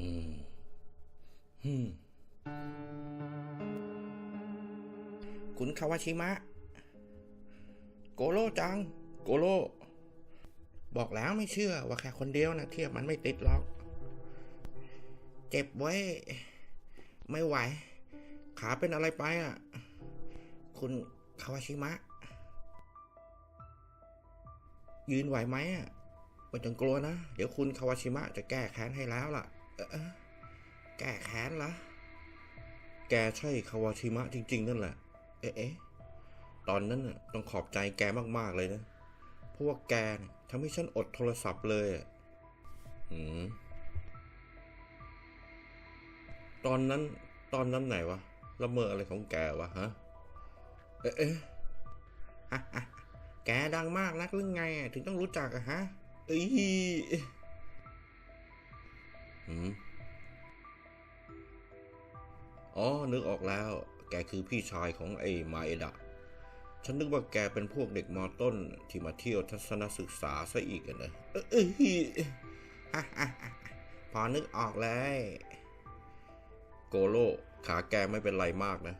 อืมฮึมคุณคาวาชิมะ โกโร่จัง โกโร่บอกแล้วไม่เชื่อว่าแค่คนเดียวนะเทียบมันไม่ติดหรอก เจ็บไว้ยไม่ไหว ขาเป็นอะไรไปอะ คุณคาวาชิมะ ยืนไหวไหมอะไม่ต้องกลัวนะ เดี๋ยวคุณคาวาชิมะจะแก้แค้นให้แล้วล่ะ แก้แค้นเหรอแกใช่คาวาชิมะจริง ๆ นั่นแหละ เอ๊ะตอนนั้นน่ะต้องขอบใจแกมากๆเลยนะ เพราะว่าแกทำให้ฉันอดโทรศัพท์เลยอะอืมตอนนั้น ตอนนั้นไหนวะละเมออะไรของแกวะฮะ เอ๊ะแกดังมากนักหรือไง ถึงต้องรู้จักอะฮะเอ้ย อืมอ๋อ นึกออกแล้ว แกคือพี่ชายของไอ้มาเอดะ ฉันนึกว่าแกเป็นพวกเด็กมอต้น ที่มาเที่ยวทัศนศึกษาซะอีกนะเอ้ยเอ้ยฮ่าฮ่าฮ่าพอนึกออกเลย โกโลขาแกไม่เป็นไรมากนะ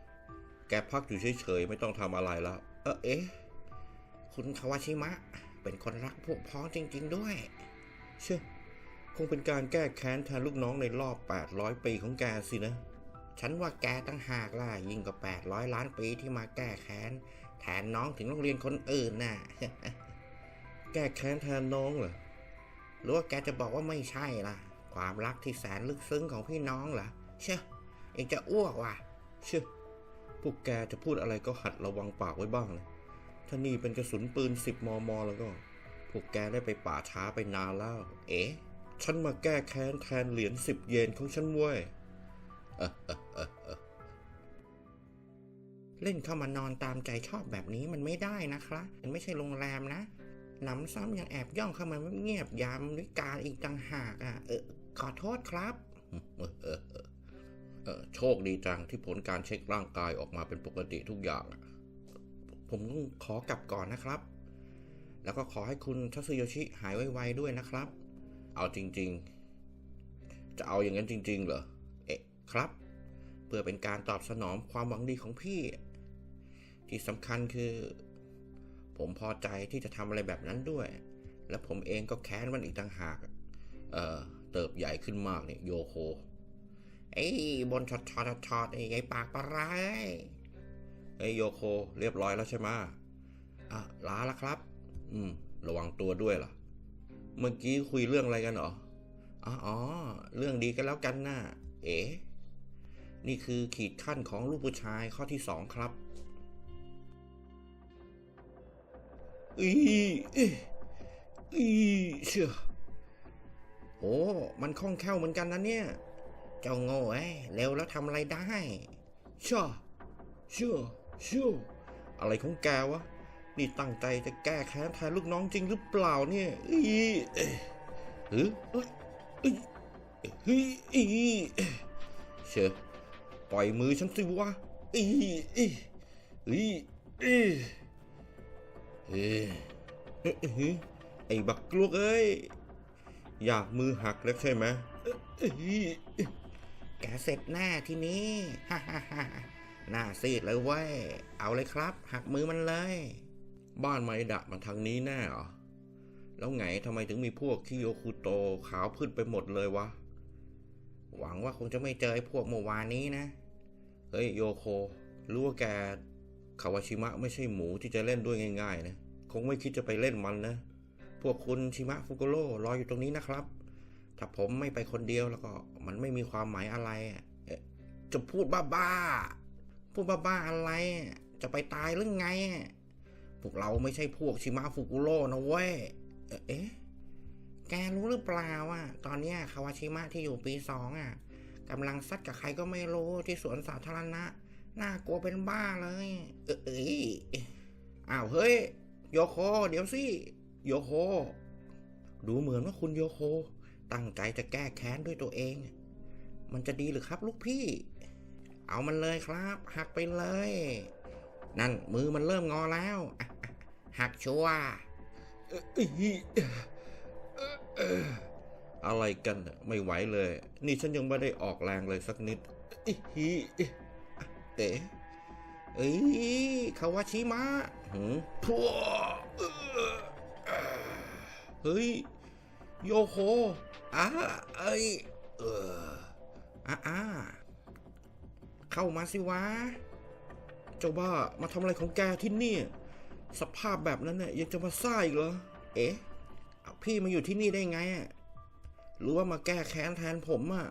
แกพักอยู่เฉยๆ ไม่ต้องทำอะไรแล้วเออเอ๊ะ คุณคาวาชิมะ เป็นคนรักพวกพ้องจริง ๆ ด้วย เชื่อ คงเป็นการแก้แค้นแทนลูกน้องในรอบ 800 ปีของแกสินะ ฉันว่าแกตั้งหากล่ะยิ่งกว่า 800 ล้านปีที่มาแก้แค้น แทนน้องถึงโรงเรียนคนอื่นน่ะ แก้แค้นแทนน้องเหรอ หรือว่าแกจะบอกว่าไม่ใช่ล่ะ ความรักที่แสนลึกซึ้งของพี่น้องเหรอ เชื่อเองจะอ้วกว่ะ เชื่อพวกแกจะพูดอะไรก็หัดระวังปากไว้บ้างเลยถ้านี่เป็นกระสุนปืน 10 มม แล้วก็ พวกแกได้ไปป่าช้าไปนานแล้ว เอ๊ะ ฉันมาแก้แค้นแทนเหรียญสิบเยนของฉันเว้ยเล่นเข้ามานอนตามใจชอบแบบนี้มันไม่ได้นะครับมันไม่ใช่โรงแรมนะหนำซ้ำยังแอบย่องเข้ามาเงียบยามวิการอีกต่างหากอะ เออ ขอโทษครับเออเออเออโชคดีจังที่ผลการเช็คร่างกายออกมาเป็นปกติทุกอย่าง ผมต้องขอกลับก่อนนะครับ แล้วก็ขอให้คุณทัศโยชิหายไวๆด้วยนะครับ เอาจริง ๆ จะเอาอย่างนั้นจริง ๆ เหรอ เอ๊ะครับ เพื่อเป็นการตอบสนองความหวังดีของพี่ ที่สำคัญคือ ผมพอใจที่จะทำอะไรแบบนั้นด้วย และผมเองก็แค้นมันอีกต่างหาก เอ่อ เติบใหญ่ขึ้นมากเนี่ยโยโคไอ้บนช็อตช็อตช็อตไอ้ไอ้ปากปลาร้ายไอ้โยโคเรียบร้อยแล้วใช่ไหมอะล้าแล้วครับ อืม ระวังตัวด้วยล่ะ เมื่อกี้คุยเรื่องอะไรกันหรอ อ๋อ เรื่องดีกันแล้วกันนะ่ะ เอ๋นี่คือขีดขั้นของลูกผู้ชายข้อที่สองครับอีอีอีเชื่อ โอ้ มันคล่องแคล่วเหมือนกันนะเนี่ย เจ้าโง่เอ้เร็วแล้วทำอะไรได้เชื่อเชื่อเชื่ออะไรของแกวะ นี่ตั้งใจจะแก้แค้นแทนลูกน้องจริงหรือเปล่าเนี่ยอีเอ้ยเฮ้ยเอ้ยเอ้ยเฮ้ยอีเชื่อปล่อยมือฉันสิวะอีอีอีอีเอ้ยเอ้ยเอ้ยไอ้บักกลวกเอ้ยอยากมือหักแล้วใช่ไหมแกเสร็จแน่ทีนี้ฮ่าฮ่าฮ่าหน้าซีดเลยเว้ย เอาเลยครับ หักมือมันเลย บ้านไมดะมาทางนี้แน่เหรอ แล้วไงทำไมถึงมีพวกคิโยคุโตขาวพืชไปหมดเลยวะ หวังว่าคงจะไม่เจอไอ้พวกเมื่อวานนี้นะ เฮ้ยโยโค รู้ว่าแกคาวาชิมะไม่ใช่หมูที่จะเล่นด้วยง่าย ๆ นะ คงไม่คิดจะไปเล่นมันนะ พวกคุณชิมะฟุกุโร่รออยู่ตรงนี้นะครับ ถ้าผมไม่ไปคนเดียวแล้วก็มันไม่มีความหมายอะไรเอ๊ะจะพูดบ้าๆ พูดบ้าๆอะไร จะไปตายหรือไง พวกเราไม่ใช่พวกชิมะฟุกุโร่นะเว้ย เอ๊ะ แกรู้หรือเปล่าอะตอนนี้คาวาชิมะที่อยู่ปีสองอะกำลังซัดกับใครก็ไม่รู้ที่สวนสาธารณะ น่ากลัวเป็นบ้าเลย เออเอ้ยอ้าวเฮ้ย โยโค เดี๋ยวสิ โยโค ดูเหมือนว่าคุณโยโค ตั้งใจจะแก้แค้นด้วยตัวเอง มันจะดีหรือครับลูกพี่ เอามันเลยครับ หักไปเลย นั่นมือมันเริ่มงอแล้วอะ หักชัวอะไรกันไม่ไหวเลย นี่ฉันยังไม่ได้ออกแรงเลยสักนิดฮิอิเอ๋เอ้ยคาวาชิมะหืมพัวเฮ้ย โยโคอะเอ้ยเอออะอะเข้ามาสิวะ เจ้าบ้ามาทำอะไรของแกที่นี่ สภาพแบบนั้นเนี่ยยังจะมาซ่าอีกเหรอ เอ๊ะเอาพี่มาอยู่ที่นี่ได้ไงอะหรือว่ามาแก้แค้นแทนผมอะ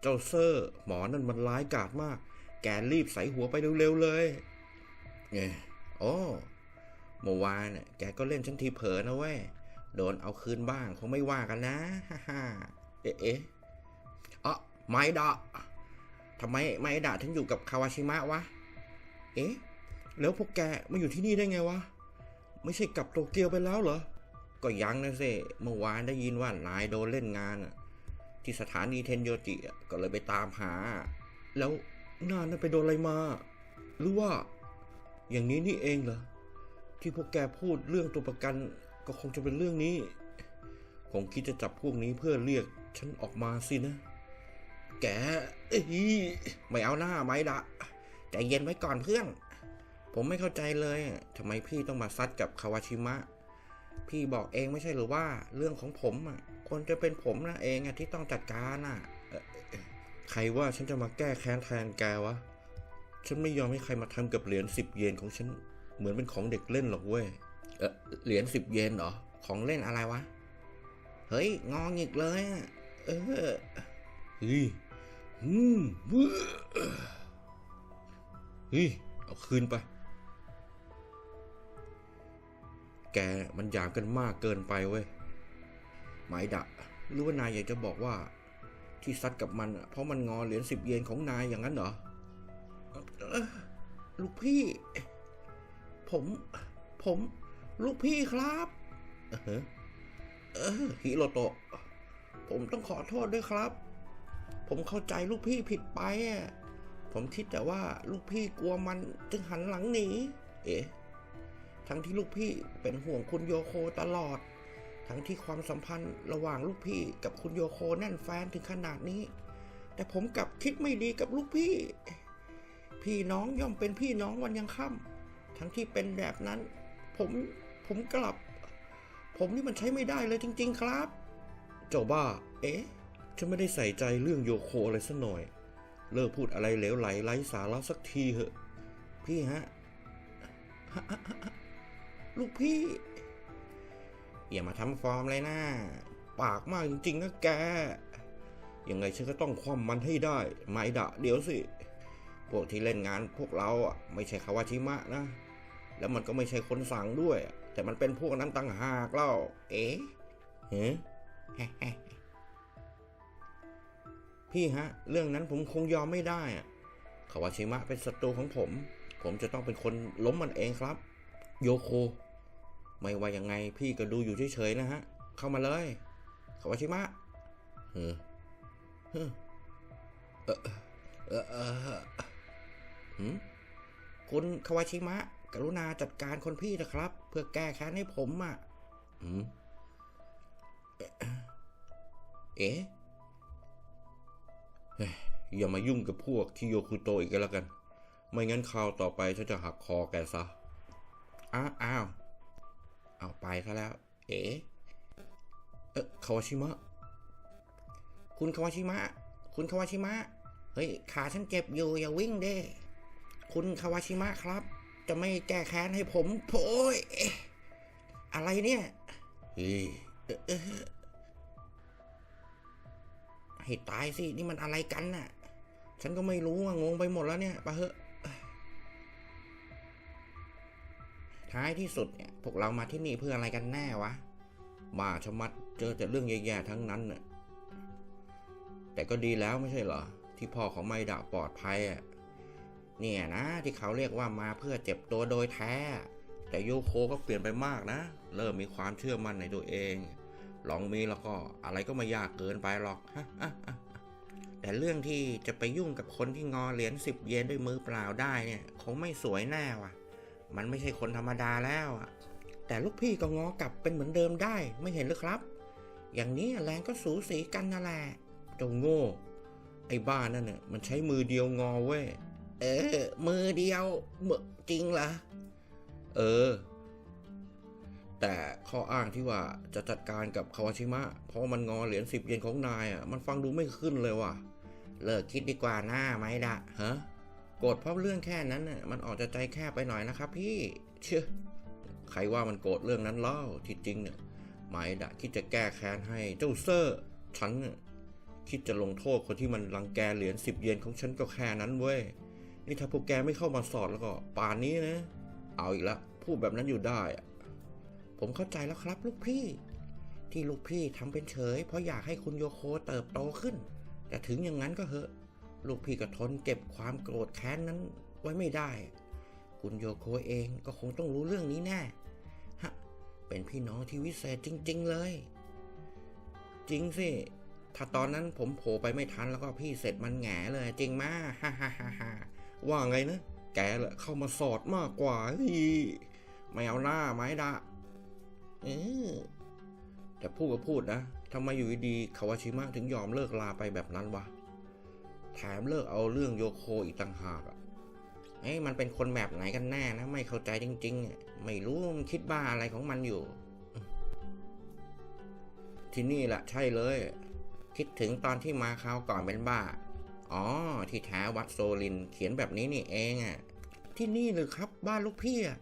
เจ้าเซอร์ หมอนั่นมันร้ายกาจมาก แกรีบใส่หัวไปเร็วๆเลยเอ้โอ้เมื่อวานเนี่ยแกก็เล่นฉันทีเผลอนะเว้ย โดนเอาคืนบ้างคงไม่ว่ากันนะ ฮ่าฮ่าเอ๊ะเอ๊ะอ๋อไมดะทำไมไมดะถึงอยู่กับคาวาชิมะวะ เอ๊ะ แล้วพวกแกมาอยู่ที่นี่ได้ไงวะ ไม่ใช่กลับโตเกียวไปแล้วเหรอ ก็ยังนะสิเมื่อวานได้ยินว่านายโดนเล่นงานอะที่สถานีเทนโยจิอะก็เลยไปตามหา แล้วนานนั้นไปโดนอะไรมา หรือว่า อย่างนี้นี่เองเหรอ ที่พวกแกพูดเรื่องตัวประกันก็คงจะเป็นเรื่องนี้ คงคิดจะจับพวกนี้เพื่อเรียกฉันออกมาสินะ แกเอ้ยไม่เอาหน้าไม่ละใจเย็นไว้ก่อนเพื่อน ผมไม่เข้าใจเลยทำไมพี่ต้องมาซัดกับคาวาชิมะ พี่บอกเองไม่ใช่หรือว่าเรื่องของผมอะควรจะเป็นผมนะเองอะที่ต้องจัดการอะใครว่าฉันจะมาแก้แค้นแทนแกวะ ฉันไม่ยอมให้ใครมาทำกับเหรียญสิบเยนของฉัน เหมือนเป็นของเด็กเล่นหรอกเว้ย เออเหรียญสิบเยนเหรอ ของเล่นอะไรวะ เฮ้ย งองิกเลย เออเฮ้ยอื้อเฮ้ย เอาคืนไป กมันหยามกันมากเกินไปเว้ยหมายดะหรือว่านายอยากจะบอกว่า ที่ซัดกับมันเพราะมันงอเหรียญสิบเยนของนายอย่างนั้นเหรอลูกพี่ ผม ผม ลูกพี่ครับเออเออฮิโรโตะผมต้องขอโทษด้วยครับ ผมเข้าใจลูกพี่ผิดไปอะผมคิดแต่ว่าลูกพี่กลัวมันจึงหันหลังหนีเอ๊ะ ทั้งที่ลูกพี่เป็นห่วงคุณโยโคตลอด ทั้งที่ความสัมพันธ์ระหว่างลูกพี่กับคุณโยโคแน่นแฟนถึงขนาดนี้ แต่ผมกลับคิดไม่ดีกับลูกพี่ พี่น้องย่อมเป็นพี่น้องวันยังค่ำทั้งที่เป็นแบบนั้น ผมผมกลับ ผมนี่มันใช้ไม่ได้เลยจริง ๆ ครับ เจ้าบ้า เอ๊ะฉันไม่ได้ใส่ใจเรื่องโยโคอะไรสักหน่อย เลิกพูดอะไรเหลวไหลไร้สาระสักทีเหอะ พี่ฮะ ลูกพี่ อย่ามาทำฟอร์มเลยนะ ปากมากจริงๆนะแก ยังไงฉันก็ต้องคว่ำมันให้ได้ ไม่ดะเดี๋ยวสิ พวกที่เล่นงานพวกเราอะไม่ใช่คาวาชิมะนะ แล้วมันก็ไม่ใช่คนสั่งด้วย แต่มันเป็นพวกนั้นต่างหากเล่า เอ๊ะเฮ้พี่ฮะ เรื่องนั้นผมคงยอมไม่ได้อะคาวาชิมะเป็นศัตรูของผม ผมจะต้องเป็นคนล้มมันเองครับ โยโค ไม่ว่ายังไงพี่ก็ดูอยู่เฉยๆนะฮะ เข้ามาเลยคาวาชิมะเออเออเออเออเออหืมคุณคาวาชิมะ กรุณาจัดการคนพี่นะครับ เพื่อแก้แค้นให้ผมอะหืมเอ๊ะเฮ้ยอย่ามายุ่งกับพวกคิโยคุโตอีกแล้วกัน ไม่งั้นคราวต่อไปฉันจะหักคอแกซะ อ้าวอ้าว เอาไปซะแล้ว เอ๋เอ๊ะคาวาชิมะ คุณคาวาชิมะ คุณคาวาชิมะ เฮ้ย ขาฉันเจ็บอยู่อย่าวิ่งเด้ คุณคาวาชิมะครับ จะไม่แก้แค้นให้ผมโอยอะไรเนี่ยเฮ้ยให้ตายสิ นี่มันอะไรกันน่ะ ฉันก็ไม่รู้อะงงไปหมดแล้วเนี่ยปะเหอะ ท้ายที่สุดเนี่ยพวกเรามาที่นี่เพื่ออะไรกันแน่วะมาชะมัดเจอแต่เรื่องแย่ๆทั้งนั้นน่ะแต่ก็ดีแล้วไม่ใช่เหรอ ที่พ่อของไมดะปลอดภัยอะเนี่ยนะ ที่เขาเรียกว่ามาเพื่อเจ็บตัวโดยแท้ แต่โยโคก็เปลี่ยนไปมากนะ เริ่มมีความเชื่อมั่นในตัวเอง ลองมีแล้วก็อะไรก็ไม่ยากเกินไปหรอกแต่เรื่องที่จะไปยุ่งกับคนที่งอเหรียญสิบเยนด้วยมือเปล่าได้เนี่ย คงไม่สวยแน่ว่ะ มันไม่ใช่คนธรรมดาแล้วอะแต่ลูกพี่ก็งอกลับเป็นเหมือนเดิมได้ไม่เห็นหรือครับ อย่างนี้แรงก็สูสีกันนั่นแหละเจ้าโง่ ไอ้บ้านั่นน่ะมันใช้มือเดียวงอเว้ย เออ มือเดียวมือจริงเหรอ เออ แต่ข้ออ้างที่ว่าจะจัดการกับคาวาชิมะ เพราะมันงอเหรียญสิบเยนของนายอะ มันฟังดูไม่ขึ้นเลยว่ะ เลิกคิดดีกว่าหน้าไหมดะฮะ โกรธเพราะเรื่องแค่นั้นน่ะมันออกจะใจแคบไปหน่อยนะครับพี่เชื่อใครว่ามันโกรธเรื่องนั้นเล่าที่จริงเนี่ยไมดะคิดจะแก้แค้นให้เจ้าเซอร์ฉันน่ะคิดจะลงโทษคนที่มันรังแกเหรียญสิบเยนของฉันก็แค่นั้นเว้ยนี่ถ้าพวกแกไม่เข้ามาสอดแล้วก็ป่านนี้นะ เอาอีกแล้วพูดแบบนั้นอยู่ได้ ผมเข้าใจแล้วครับลูกพี่ ที่ลูกพี่ทำเป็นเฉย เพราะอยากให้คุณโยโคเติบโตขึ้น แต่ถึงอย่างนั้นก็เหอะ ลูกพี่ก็ทนเก็บความโกรธแค้นนั้นไว้ไม่ได้ คุณโยโคเองก็คงต้องรู้เรื่องนี้แน่ฮะเป็นพี่น้องที่วิเศษจริง ๆ เลย จริงสิ ถ้าตอนนั้นผมโผล่ไปไม่ทันแล้วก็พี่เสร็จมันแหงเลย จริงมาฮ่าฮ่าฮ่าฮ่าว่าไงนะ แกแหละเข้ามาสอดมากกว่าเฮ้ยไม่เอาหน้าไม้ดะเออแต่พูดก็พูดนะทำไมอยู่ดีๆคาวาชิมะถึงยอมเลิกลาไปแบบนั้นวะ แถมเลิกเอาเรื่องโยโคอีกต่างหากอะเอ้ยมันเป็นคนแบบไหนกันแน่นะ ไม่เข้าใจจริงๆ ไม่รู้มันคิดบ้าอะไรของมันอยู่ ที่นี่แหละใช่เลย คิดถึงตอนที่มาคราวก่อนเป็นบ้า อ๋อ ที่แท้วัดโซลินเขียนแบบนี้นี่เองอะ ที่นี่เลยครับบ้านลูกพี่อะ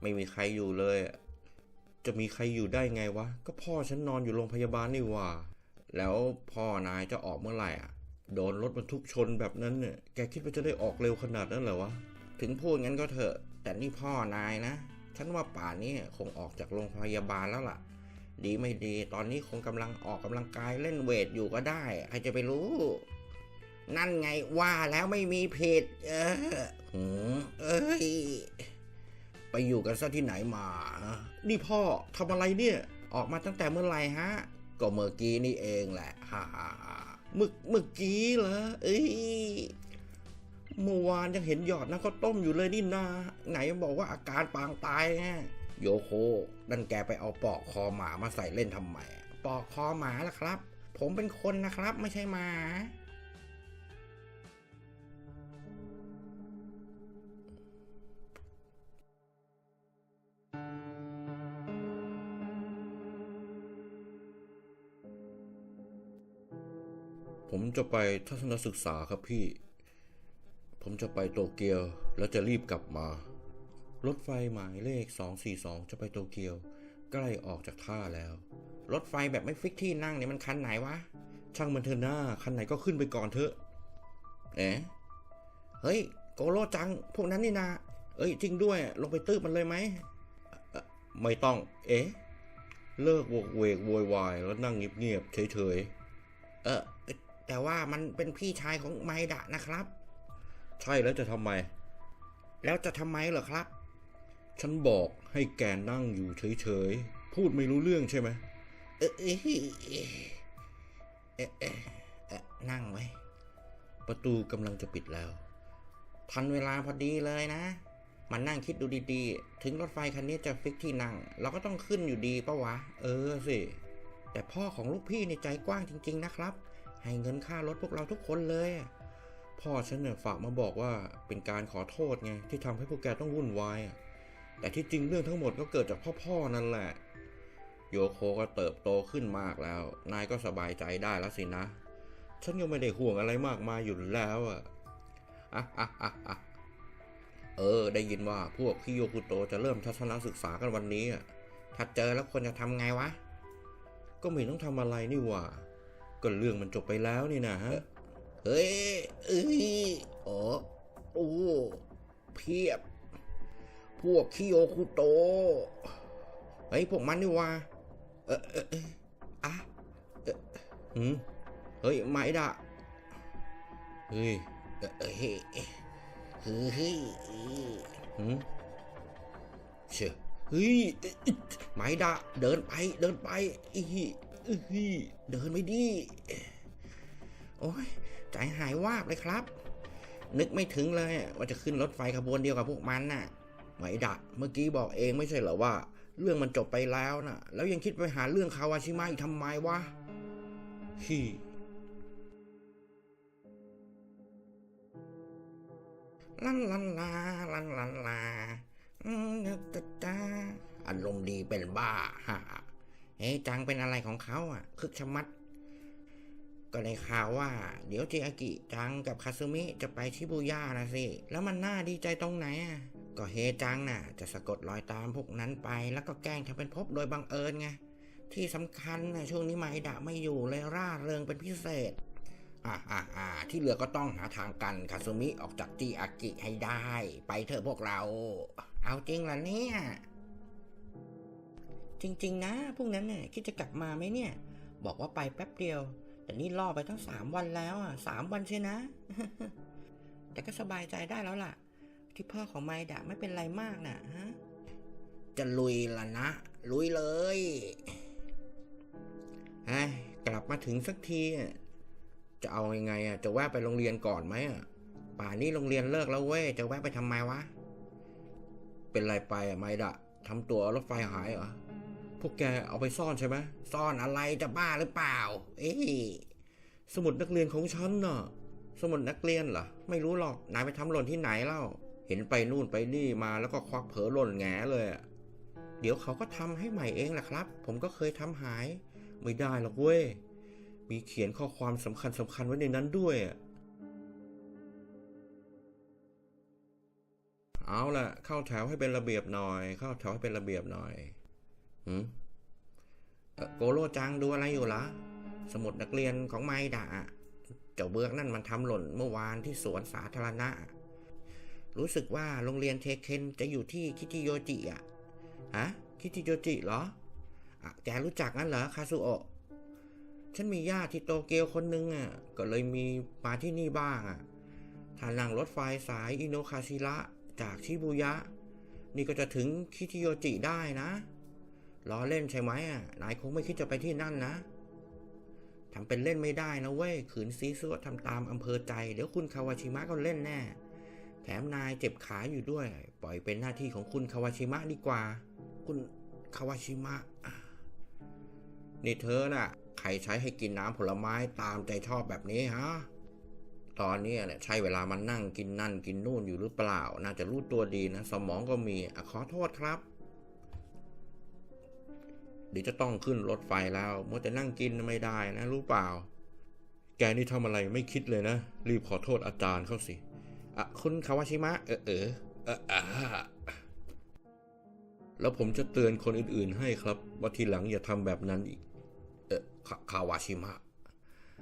ไม่มีใครอยู่เลย จะมีใครอยู่ได้ไงวะ ก็พ่อฉันนอนอยู่โรงพยาบาลนี่ว่า แล้วพ่อนายจะออกเมื่อไหร่อะ โดนรถบรรทุกชนแบบนั้นเนี่ย แกคิดว่าจะได้ออกเร็วขนาดนั้นเหรอวะ ถึงพูดงั้นก็เถอะ แต่นี่พ่อนายนะ ฉันว่าป่านนี้คงออกจากโรงพยาบาลแล้วล่ะ ดีไม่ดี ตอนนี้คงกำลังออกกำลังกายเล่นเวทอยู่ก็ได้ ใครจะไปรู้ นั่นไงว่าแล้วไม่มีผิด เออหืมเอ้ย ไปอยู่กันซะที่ไหนมา นี่พ่อทำอะไรเนี่ย ออกมาตั้งแต่เมื่อไหร่ฮะ ก็เมื่อกี้นี่เองแหละฮ่าฮ่าฮ่า เมื่อเมื่อกี้เหรอเอ้ยเมื่อวานยังเห็นหยอดน้ำข้าวต้มอยู่เลยนี่นา ไหนบอกว่าอาการปางตายฮะโยโคนั่นแกไปเอาปอกคอหมามาใส่เล่นทำไมปอกคอหมาล่ะครับ ผมเป็นคนนะครับ ไม่ใช่หมา ผมจะไปทัศนศึกษาครับพี่ ผมจะไปโตเกียวแล้วจะรีบกลับมา รถไฟหมายเลข 242 จะไปโตเกียว ใกล้ออกจากท่าแล้ว รถไฟแบบไม่ฟิกที่นั่งเนี่ยมันคันไหนวะ ช่างมันเถอะหน้า คันไหนก็ขึ้นไปก่อนเถอะ เอ๊ะเฮ้ย โกโรจัง พวกนั้นนี่นาเอ้ยจริงด้วย ลงไปตื้บมันเลยไหม ไม่ต้อง เอ๊ะเลิกวกเวกโวยวาย แล้วนั่งเงียบๆเฉยๆ เออ แต่ว่ามันเป็นพี่ชายของไมดะนะครับ ใช่แล้วจะทำไม แล้วจะทำไมเหรอครับ ฉันบอกให้แกนั่งอยู่เฉยๆ พูดไม่รู้เรื่องใช่ไหมเออเออเออเออเออเออนั่งไว้ ประตูกำลังจะปิดแล้ว ทันเวลาพอดีเลยนะ มันนั่งคิดดูดีๆ ถึงรถไฟคันนี้จะฟิกที่นั่ง เราก็ต้องขึ้นอยู่ดีปะวะ เออสิ แต่พ่อของลูกพี่ในใจกว้างจริง ๆ นะครับ ให้เงินค่ารถพวกเราทุกคนเลยพ่อฉันเนี่ยฝากมาบอกว่าเป็นการขอโทษไงที่ทำให้พวกแกต้องวุ่นวายแต่ที่จริงเรื่องทั้งหมดก็เกิดจากพ่อพ่อนั่นแหละ โยโคก็เติบโตขึ้นมากแล้ว นายก็สบายใจได้แล้วสินะ ฉันยังไม่ได้ห่วงอะไรมากมายอยู่แล้วอะเออ ได้ยินว่าพวกคิโยคุโตจะเริ่มทัศนศึกษากันวันนี้อะถ้าเจอแล้วควรจะทำไงวะ ก็ไม่ต้องทำอะไรนี่หว่า ก็เรื่องมันจบไปแล้วนี่นะฮะ เฮ้ย เอ้ยอ๋อโอ้เพียบ พวกคิโยคุโตเฮ้ยพวกมันนี่ว่าเออเอออะเออหืมเฮ้ยไม่ดะเฮ้ยเออเออเฮ้ยเฮ้ยเฮ้ยหืมเชื่อเฮ้ยเอ้ยไม่ดะเดินไปเดินไปอี เดินไม่ดี โอ้ยใจหายวาบเลยครับ นึกไม่ถึงเลยว่าจะขึ้นรถไฟขบวนเดียวกับพวกมันน่ะ ไหมดะเมื่อกี้บอกเองไม่ใช่เหรอว่า เรื่องมันจบไปแล้วนะแล้วยังคิดไปหาเรื่องคาวาชิมะอีกทำไมวะฮีลันลันลาลันลันลาอืมตาอารมณ์ดีเป็นบ้าฮ่า เฮ้จังเป็นอะไรของเขาอะ คึกชะมัด ก็ได้ข่าวว่า เดี๋ยวเจอากิจังกับคาซึมิจะไปชิบูย่านะสิ แล้วมันน่าดีใจตรงไหนอะ ก็เฮจังน่ะ จะสะกดรอยตามพวกนั้นไป แล้วก็แกล้งทำเป็นพบโดยบังเอิญไง ที่สำคัญนะช่วงนี้ไมดะไม่อยู่เลยร่าเริงเป็นพิเศษอ่าอ่าอ่าที่เหลือก็ต้องหาทางกันคาซึมิออกจากจีอากิให้ได้ ไปเถอะพวกเรา เอาจริงล่ะเนี่ย จริง ๆ นะ พวกนั้นเนี่ยคิดจะกลับมาไหมเนี่ย บอกว่าไปแป๊บเดียว แต่นี่ล่อไปตั้งสามวันแล้วอะสามวันใช่นะ แต่ก็สบายใจได้แล้วล่ะ ที่พ่อของไมดะไม่เป็นไรมากนะฮะจะลุยละนะ ลุยเลยไอ้กลับมาถึงสักทีจะเอายังไงอะจะแวะไปโรงเรียนก่อนไหมอะป่านนี้โรงเรียนเลิกแล้วเว้ยจะแวะไปทำไมวะ เป็นไรไปอะไมดะทำตัวรถไฟหายเหรอ พวกแกเอาไปซ่อนใช่ไหมซ่อนอะไรจะบ้าหรือเปล่า เอ้สมุดนักเรียนของฉันน่ะสมุดนักเรียนเหรอไม่รู้หรอกนายไปทำหล่นที่ไหนเล่า เห็นไปนู่นไปนี่มาแล้วก็ควักเผลอหล่นแงเลยเดี๋ยวเขาก็ทำให้ใหม่เองแหละครับ ผมก็เคยทำหาย ไม่ได้หรอกเว้ยมีเขียนข้อความสำคัญสำคัญไว้ในนั้นด้วยอะเอาละเข้าแถวให้เป็นระเบียบหน่อย เข้าแถวให้เป็นระเบียบหน่อย หืมเอ่อโกโรจังดูอะไรอยู่ละสมุดนักเรียนของไมดะอะเจ้าเบือกนั่นมันทำหล่นเมื่อวานที่สวนสาธารณะ รู้สึกว่าโรงเรียนเทเคนจะอยู่ที่คิจิโยจิอะฮะคิจิโยจิเหรออะแกรู้จักงั้นเหรอคาซุโอะฉันมีญาติที่โตเกียวคนนึงอะ ก็เลยมีมาที่นี่บ้างอะถ้านั่งรถไฟสายอิโนคาชิระจากชิบุยะ นี่ก็จะถึงคิจิโยจิได้นะ ล้อเล่นใช่ไหมอะ นายคงไม่คิดจะไปที่นั่นนะทำเป็นเล่นไม่ได้นะเว้ย ขืนซีซัวทำตามอำเภอใจ เดี๋ยวคุณคาวาชิมะก็เล่นแน่ แถมนายเจ็บขาอยู่ด้วย ปล่อยเป็นหน้าที่ของคุณคาวาชิมะดีกว่า คุณคาวาชิมะ นี่เธอน่ะ ใครใช้ให้กินน้ำผลไม้ตามใจชอบแบบนี้ฮะ ตอนนี้เนี่ยใช้เวลามันนั่งกินนั่นกินนู่นอยู่หรือเปล่า น่าจะรู้ตัวดีนะ สมองก็มีอขอโทษครับ เดี๋ยวจะต้องขึ้นรถไฟแล้วมัวแต่นั่งกินไม่ได้นะรู้เปล่า แกนี่ทำอะไรไม่คิดเลยนะ รีบขอโทษอาจารย์เขาสิอะคุณคาวาชิมะ เออเออเอออ่าแล้วผมจะเตือนคนอื่นๆให้ครับ ว่าทีหลังอย่าทำแบบนั้นอีก เออคาคาวาชิมะ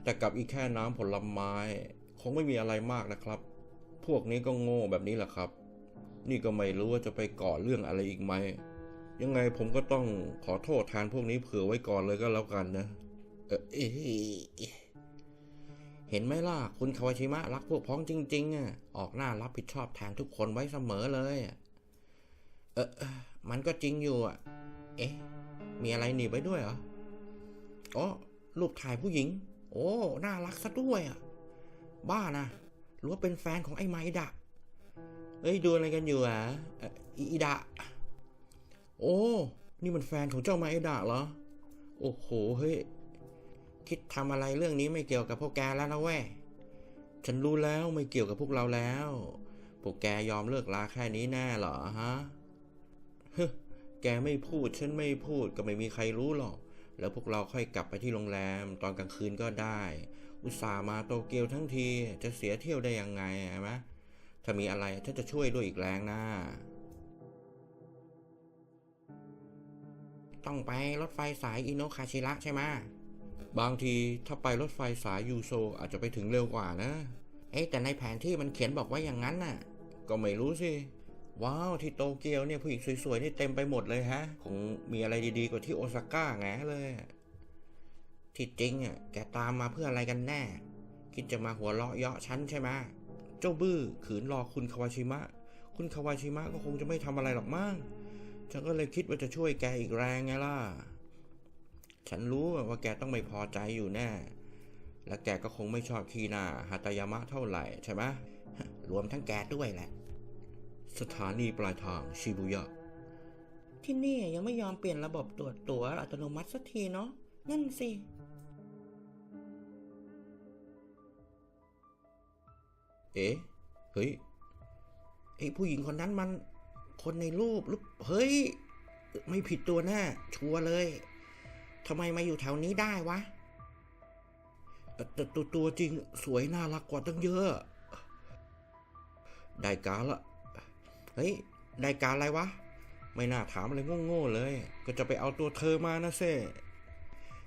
แต่กับอีกแค่น้ำผลไม้ คงไม่มีอะไรมากนะครับ พวกนี้ก็โง่แบบนี้แหละครับ นี่ก็ไม่รู้ว่าจะไปก่อเรื่องอะไรอีกไหม ยังไงผมก็ต้องขอโทษแทนพวกนี้เผื่อไว้ก่อนเลยก็แล้วกันนะ เออเอเห็นไหมล่ะ คุณคาวาชิมะรักพวกพ้องจริง ๆอะออกหน้ารับผิดชอบแทนทุกคนไว้เสมอเลยเออเอมันก็จริงอยู่อะ เอ๊ะ มีอะไรหนีไว้ด้วยเหรออ๋อรูปถ่ายผู้หญิง โอ้น่ารักซะด้วยอะ บ้านะหรือว่าเป็นแฟนของไอ้ไมดะเอ้ยดูอะไรกันอยู่อะอ่ออีอีดะ โอ้ นี่มันแฟนของเจ้าไมดะเหรอ โอ้โห เฮ้ย คิดทำอะไรเรื่องนี้ไม่เกี่ยวกับพวกแกแล้วนะเว้ยฉันรู้แล้วไม่เกี่ยวกับพวกเราแล้ว พวกแกยอมเลิกลาแค่นี้แน่เหรอฮะเฮ้ยแกไม่พูดฉันไม่พูดก็ไม่มีใครรู้หรอก แล้วพวกเราค่อยกลับไปที่โรงแรมตอนกลางคืนก็ได้ อุตส่าห์มาโตเกียวทั้งทีจะเสียเที่ยวได้ยังไงใช่ไหมถ้ามีอะไรฉันจะช่วยด้วยอีกแรงนะ ต้องไปรถไฟสายอินโนคาชิระใช่ไหมบางทีถ้าไปรถไฟสายยูโซอาจจะไปถึงเร็วกว่านะเอ๊ะแต่ในแผนที่มันเขียนบอกว่าอย่างนั้นน่ะ ก็ไม่รู้สิ ว้าวที่โตเกียวเนี่ยผู้หญิงสวยๆนี่เต็มไปหมดเลยฮะ คงมีอะไรดีๆกว่าที่โอซาก้าแงเลยที่จริงอะแกตามมาเพื่ออะไรกันแน่ คิดจะมาหัวเราะเยาะฉันใช่ไหมเจ้าบื้อขืนรอคุณคาวาชิมะ คุณคาวาชิมะก็คงจะไม่ทำอะไรหรอกมั้ง ฉันก็เลยคิดว่าจะช่วยแกอีกแรงไงล่ะ ฉันรู้ว่าแกต้องไม่พอใจอยู่แน่ และแกก็คงไม่ชอบคีนาฮาตายามะเท่าไหร่ใช่ไหมรวมทั้งแกด้วยแหละ สถานีปลายทางชิบุยะ ที่นี่ยังไม่ยอมเปลี่ยนระบบตรวจตั๋วอัตโนมัติสักทีเนาะ นั่นสิเอ๊ะ เฮ้ยไอ้ผู้หญิงคนนั้นมัน คนในรูปหรือเฮ้ย ไม่ผิดตัวแน่ชัวร์เลยทำไมมาอยู่แถวนี้ได้วะแต่ต่ตัวตัวจริงสวยน่ารักกว่าตั้งเยอะ ได้การละ เฮ้ย ได้การอะไรวะ ไม่น่าถามอะไรโง่ๆเลย ก็จะไปเอาตัวเธอมานะเซ่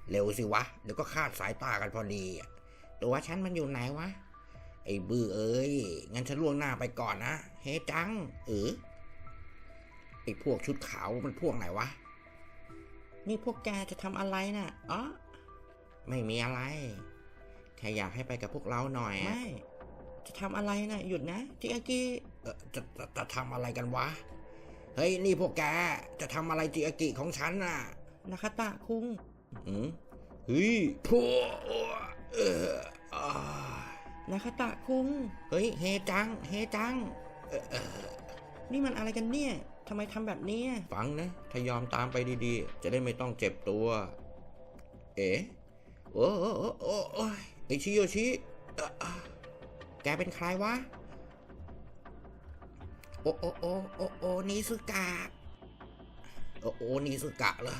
เร็วสิวะ เดี๋ยวก็คาดสายตากันพอดี ตัวฉันมันอยู่ไหนวะ ไอ้บื้อเอ้ย งั้นฉันล่วงหน้าไปก่อนนะ เฮ้จังเออ ไอ้พวกชุดขาวมันพวกไหนวะ นี่พวกแกจะทำอะไรน่ะอ๋อไม่มีอะไร แค่อยากให้ไปกับพวกเราหน่อย ไม่ จะทำอะไรนะหยุดนะจิอากิเออจะจะจะทำอะไรกันวะ เฮ้ยนี่พวกแกจะทำอะไรจิอากิของฉันน่ะนาคาตะคุงอืมเฮ้ยพวกเอออ่า นาคาตะคุง เฮ้ยเฮจัง เฮจังเออเออนี่มันอะไรกันเนี่ย ทำไมทำแบบนี้ ฟังนะ ถ้ายอมตามไปดีๆ จะได้ไม่ต้องเจ็บตัว เอ๋โอ้โอ้โอ้โอ้โอ้ยไอชิโยชิ แกเป็นใครวะ โอโอโอโอโอนิสุกะ โอโอนิสุกะเหรอ